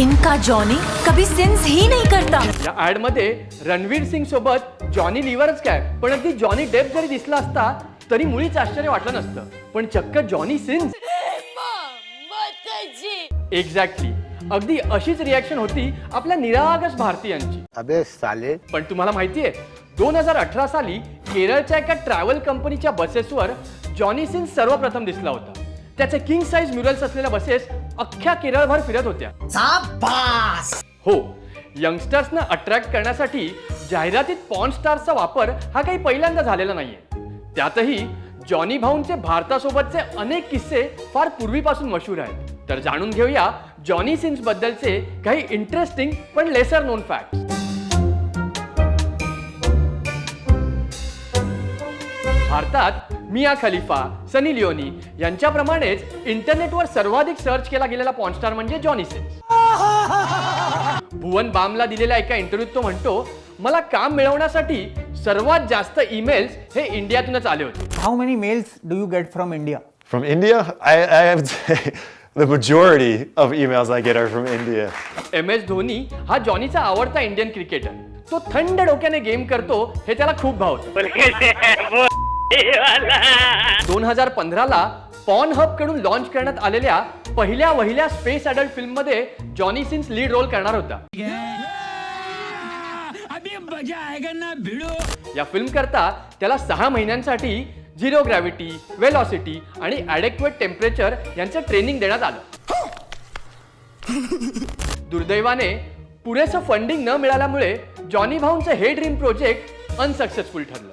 इनका Johnny Kabhi since he नहीं करता। या ऍडमध्ये रणवीर सिंग सोबत जॉनी लिव्हरच काय पण अगदी जॉनी डेप जरी दिसला असता तरी मुळीच आश्चर्य वाटलं नसतं. पण चक्क जॉनी सिन्स एक्झॅक्टली अगदी अशीच रिॲक्शन होती आपल्या निरागस भारतीयांची. अबे साले. पण तुम्हाला माहितीये दोन हजार अठरा साली केरळच्या एका ट्रॅव्हल कंपनीच्या बसेसवर जॉनी सिन्स सर्वप्रथम दिसला होता. त्याचे किंग साईज म्युरल्स असलेल्या बसेस अख्ख्या केरळभर फिरत होत्या. हो यंगस्टर्सना अट्रॅक्ट करण्यासाठी जाहिरातीत पॉन स्टार्सचा वापर हा काही पहिल्यांदा झालेला नाहीये. त्यातही जॉनी भाऊंचे भारतासोबतचे अनेक किस्से फार पूर्वीपासून मशहूर आहेत. तर जाणून घेऊया जॉनी सिन्स बद्दलचे काही इंटरेस्टिंग पण लेसर नोन फॅक्ट भारतात मिया खलिफा सनी लिओनी यांच्याप्रमाणेच इंटरनेटवर सर्वाधिक सर्च केला गेलेला पॉनस्टार म्हणजे जॉनी सिन्स भुवन बामला दिलेल्या एका इंटरव्ह्यूत तो म्हणतो मला काम मिळवण्यासाठी सर्वात जास्त ईमेल्स हे इंडियातूनच आले होते. Do you get from India? From India, I, I have to say the majority of emails I get are from India. M S Dhoni हा जॉनीचा आवडता इंडियन क्रिकेटर तो थंड डोक्याने गेम करतो हे त्याला खूप भावतं. दोन हजार पंधराला पॉन हबकडून लॉन्च करण्यात आलेल्या पहिल्या वहिल्या स्पेस अडल्ट फिल्ममध्ये जॉनी सिन्स लीड रोल करणार होता. या फिल्म करता त्याला सहा महिन्यांसाठी झिरो ग्रॅव्हिटी वेलॉसिटी आणि ॲडेक्वेट टेम्परेचर यांचं ट्रेनिंग देण्यात आलं. दुर्दैवाने पुरेसं फंडिंग न मिळाल्यामुळे जॉनी भाऊंचं हे ड्रीम प्रोजेक्ट अनसक्सेसफुल ठरलं.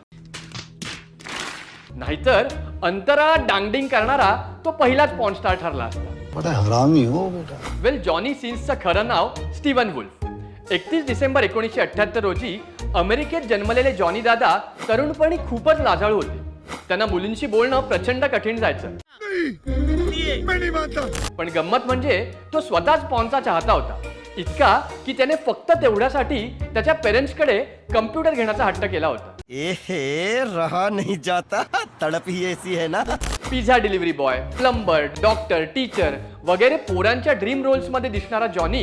नाहीतर अंतराळात डांगडिंग करणारा तो पहिलाच पॉनस्टार ठरला असता. हरामी हो बेटा. वेल जॉनी सिन्सचं खरं नाव स्टीवन वुल्फ एकतीस डिसेंबर एकोणीसशे अठ्ठ्याहत्तर रोजी अमेरिकेत जन्मलेले जॉनी दादा तरुणपणी खूपच लाजाळू होते. त्यांना मुलींशी बोलणं प्रचंड कठीण जायचं. पण गंमत म्हणजे तो स्वतःच पॉनचा चाहता होता. इतका की त्याने फक्त तेवढ्यासाठी त्याच्या पेरेंट्सकडे कम्प्युटर घेण्याचा हट्ट केला होता. एहे रहा नहीं जाता। तड़प ही ऐसी है ना। Pizza delivery boy plumber doctor teacher वगैरे पोरांच्या ड्रीम रोल्समध्ये दिसणारा जॉनी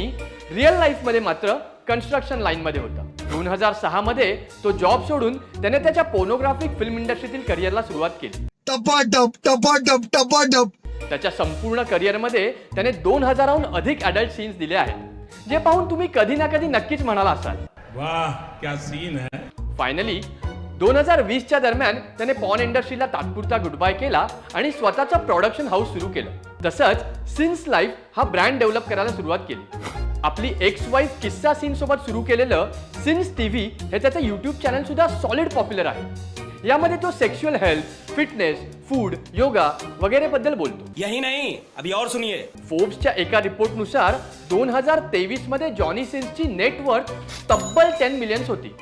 रिअल लाईफमध्ये मात्र कन्स्ट्रक्शन लाईन मध्ये होता. दोन हजार सहा मध्ये तो जॉब सोडून त्याने त्याच्या पोर्नोग्राफिक फिल्म इंडस्ट्रीतील करिअरला सुरुवात केली. टपाटप टपाटप टपाटप. त्याच्या संपूर्ण करिअरमध्ये त्याने दोन हजाराहून अधिक अडल्ट सीन्स दिले आहेत जे पाहून तुम्ही कधी ना कधी नक्कीच म्हणाला असाल. वाह क्या सीन है. फायनली दोन हजार वीसच्या दरम्यान त्याने पॉन इंडस्ट्रीला तात्पुरता गुड बाय केला आणि स्वतःचं प्रोडक्शन हाऊस सुरू केलं. तसंच सिन्स लाईफ हा ब्रँड डेव्हलप करायला सुरुवात केली. आपली एक्स वाईफ किस्सा सीन सोबत सुरू केलेलं सिन्स टीव्ही हे त्याचं युट्यूब चॅनल सुद्धा सॉलिड पॉप्युलर आहे. यामध्ये तो sexual health fitness food yoga वगैरे बद्दल बोलतो. यही नहीं अभी और सुनिए. फोर्ब्सच्या एका रिपोर्टनुसार दोन हजार तेवीसमध्ये जॉनी सिन्सची नेटवर्थ तब्बल टेन मिलियन्स होती.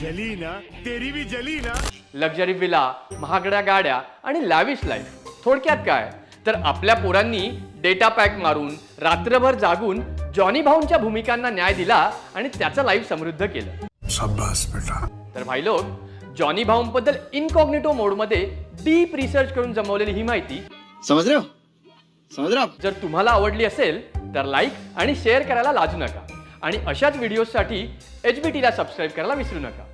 जली ना तेरी भी जली ना लक्झरी विला महागड्या गाड्या आणि लॅविश लाईफ थोडक्यात काय? तर आपल्या पोरांनी डेटा पॅक मारून रात्रभर जागून जॉनी भाऊंच्या भूमिकांना न्याय दिला आणि त्याचं लाईफ समृद्ध केलं. तर भाई लोक जॉनी भाऊंबद्दल इनकॉग्निटो मोडमध्ये डीप रिसर्च करून जमवलेली ही माहिती. रहे हो? आप? जर तुम्हाला आवडली असेल तर लाईक आणि शेअर करायला लाजू नका. आणि अशाच व्हिडिओसाठी एच बी टीला सबस्क्राईब करायला विसरू नका.